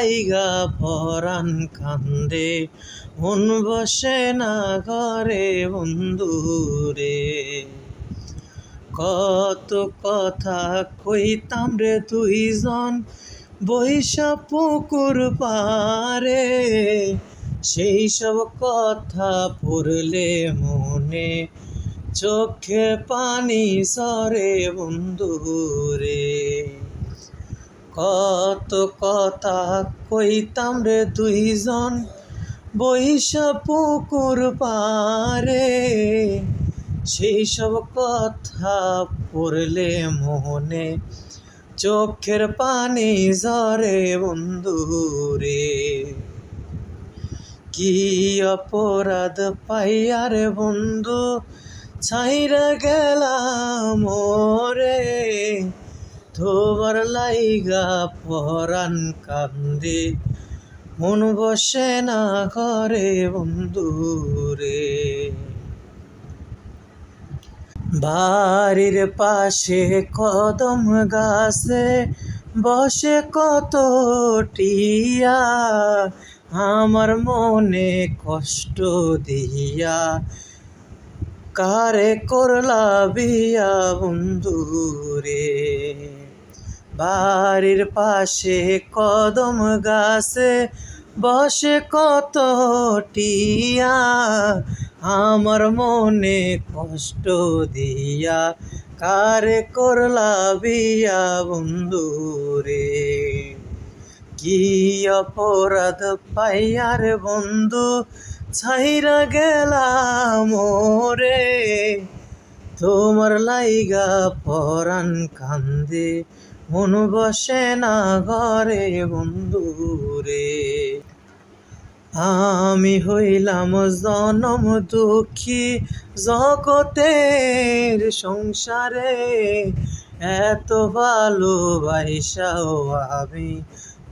লাইগা পরাণ কান্দে। মন বসে না ঘরে বন্ধু রে কত কথা কইতাম রে দুইজন, বৈশা পুকুর পারে সেই সব কথা পড়লে মনে চোখে পানি সরে বন্ধু রে কত কথা কইতাম রে দুইজন, বৈশা পুকুর পারে সেই সব কথা পড়লে মনে চোখের পানি ঝরে বন্ধু রে কি অপরাধ পাইয়ার বন্ধু, ছাইরা গেলাম রে তোমার লাইগা পরাণ কান্দে। মন বসে না করে বন্ধু রে বাড়ির পাশে কদম গাছে বসে কত টিয়া আমার মনে কষ্ট দিয়া কারে করলা বিয়া বন্ধু রে বাড়ির পাশে কদম গাছে বসে কত টিয়া আমার মনে কষ্ট দিয়া কারে করলা বিয়া বন্ধু রে কি অপরাধ পাইয়ার বন্ধু ছাইরা গেলাম রে তোমার লাইগা পরাণ কান্দে, মন বসে না ঘরে বন্ধু রে আমি হইলাম জনম দুঃখী, জগতের সংসারে। এত ভালোবাসাও আমি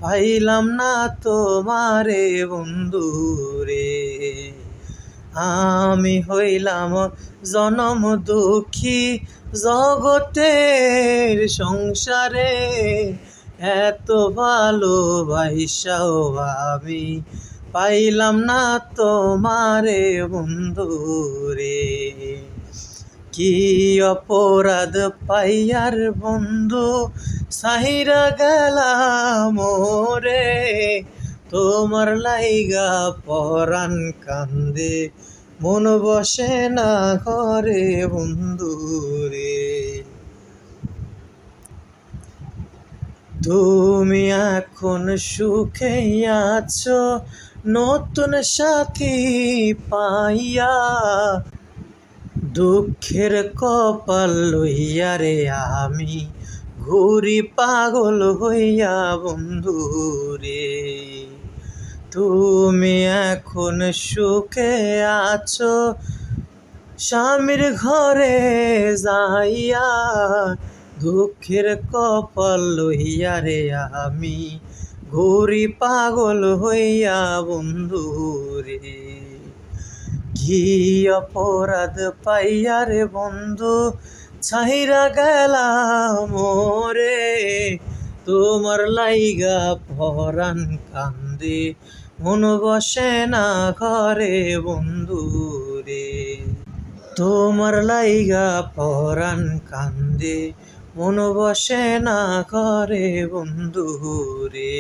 পাইলাম না তোমারে বন্ধু রে আমি হইলাম জনম দুঃখী জগতের সংসারে। এত ভালোবাসাও আমি পাইলাম না তোমারে বন্ধু রে কি অপরাধ পাইয়ার বন্ধু, সাহিরা গেলাম রে তোমার লাইগা পরাণ কান্দে, মন বসে না ঘরে বন্ধু রে তুমি এখন সুখে আছো, নতুন সাথী পাইয়া। দুঃখের কপাল লইয়া রে আমি, ঘুরি পাগল হইয়া বন্ধু রে তুমি এখন সুখে আছো। স্বামীর ঘরে যাইয়া দুঃখের কপাল লইয়া রে আমি। ঘুরি পাগল হইয়া বন্ধু রে। কি অপরাধ পাইয়া রে বন্ধু, ছাইরা গেলাম রে। তোমার লাইগা পরাণ কান্দে। মন বসে না ঘরে বন্ধু রে তোমার লাইগা পরাণ কান্দে। মন বসে না ঘরে বন্ধু রে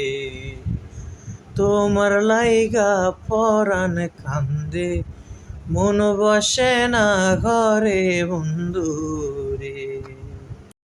তোমার লাইগা পরাণ কান্দে। মন বসে না ঘরে বন্ধু রে